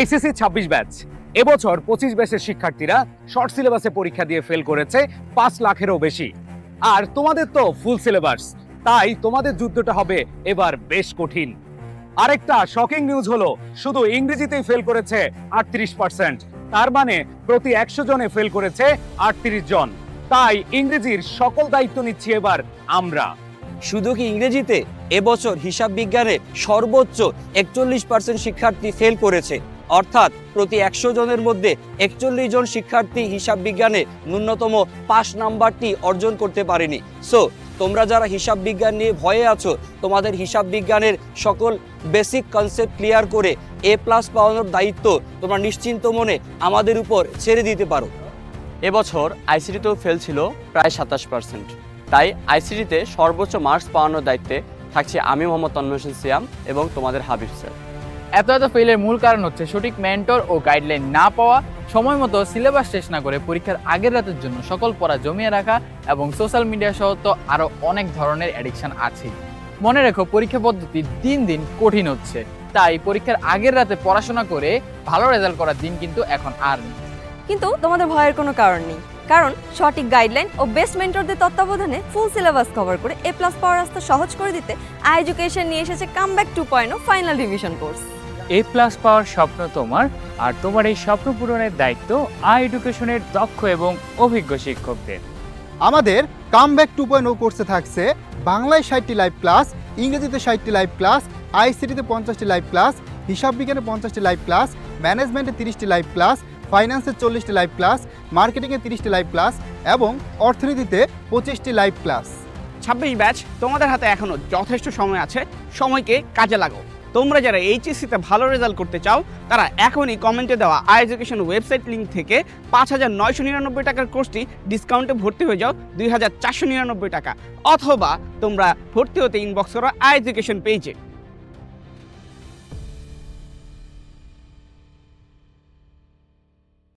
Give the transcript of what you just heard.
HSC ছাব্বিশ batch. এবছর পঁচিশ ব্যাচের শিক্ষার্থীরা শর্ট সিলেবাসে পরীক্ষা দিয়ে ফেল করেছে, পাঁচ লাখেরও বেশি। আর তোমাদের তো ফুল সিলেবাস, তাই তোমাদের যুদ্ধটা হবে এবার বেশ কঠিন। আরেকটা শকিং নিউজ হলো, শুধু ইংরেজিতেই ফেল করেছে আটত্রিশ পার্সেন্ট তার মানে প্রতি একশো জনে ফেল করেছে আটত্রিশ জন। তাই ইংরেজির সকল দায়িত্ব নিচ্ছি এবার আমরা। শুধু কি ইংরেজিতে? এবছর হিসাব বিজ্ঞানে সর্বোচ্চ একচল্লিশ পার্সেন্ট শিক্ষার্থী ফেল করেছে। অর্থাৎ প্রতি একশো জনের মধ্যে একচল্লিশ জন শিক্ষার্থী হিসাব বিজ্ঞানে ন্যূনতম পাস নাম্বারটি অর্জন করতে পারেনি। সো তোমরা যারা হিসাব বিজ্ঞান নিয়ে ভয়ে আছো, তোমাদের হিসাব বিজ্ঞানের সকল বেসিক কনসেপ্ট ক্লিয়ার করে এ প্লাস পাওয়ানোর দায়িত্ব তোমরা নিশ্চিন্ত মনে আমাদের উপর ছেড়ে দিতে পারো। এবছর আইসিটিতেও ফেল ছিল প্রায় সাতাশ পার্সেন্ট তাই আইসিটিতে সর্বোচ্চ মার্কস পাওয়ানোর দায়িত্বে থাকছে আমি মোহাম্মদ তন্ময় সিয়াম এবং তোমাদের হাবিব স্যার এত এত ফেলের মূল কারণ হচ্ছে সঠিক মেন্টর ও গাইডলাইন না পাওয়া, সময় মতো সিলেবাস শেষ না করে পরীক্ষার আগের রাতের জন্য সকল পড়া জমিয়ে রাখা এবং সোশ্যাল মিডিয়া সহ তো আরও অনেক ধরনের অ্যাডিকশন আছে। মনে রেখো, পরীক্ষা পদ্ধতি দিন দিন কঠিন হচ্ছে। তাই পরীক্ষার আগের রাতে পড়াশোনা করে ভালো রেজাল্ট করার দিন কিন্তু এখন আর নেই। কিন্তু তোমাদের ভয়ের কোনো কারণ নেই। কারণ সঠিক গাইডলাইন ও বেস্ট মেন্টরদের তত্ত্বাবধানে ফুল সিলেবাস কভার করে এ প্লাস পাওয়ার রাস্তা সহজ করে দিতে আই এডুকেশন নিয়ে এসেছে comeback two point O final revision course A plus পাওয়ার স্বপ্ন তোমার আর তোমার এই স্বপ্ন পূরণের দায়িত্ব আই এডুকেশনের দক্ষ এবং অভিজ্ঞ শিক্ষকদের। আমাদের কামব্যাক টু পয়েন্ট ও কোর্সে থাকছে বাংলায় ষাটটি লাইভ ক্লাস ইংরেজিতে ষাটটি লাইভ ক্লাস আইসিটিতে পঞ্চাশটি লাইভ ক্লাস হিসাব বিজ্ঞানে পঞ্চাশটি লাইভ ক্লাস ম্যানেজমেন্টে তিরিশটি লাইভ ক্লাস ফাইন্যান্সে চল্লিশটি লাইভ ক্লাস মার্কেটিংয়ে তিরিশটি লাইভ ক্লাস এবং অর্থনীতিতে পঁচিশটি লাইভ ক্লাস ছাব্বিশ ব্যাচ তোমাদের হাতে এখনও যথেষ্ট সময় আছে সময়কে কাজে লাগাও। তোমরা যারা এইচএসসিতে ভালো রেজাল্ট করতে চাও, তারা এখনই কমেন্টে দেওয়া আই এডুকেশন ওয়েবসাইট লিঙ্ক থেকে পাঁচ হাজার নয়শো নিরানব্বই টাকার কোর্সটি ডিসকাউন্টে ভর্তি হয়ে যাও, দুই হাজার চারশো নিরানব্বই টাকা। অথবা তোমরা ভর্তি হতে ইনবক্স করো আই এডুকেশন পেজে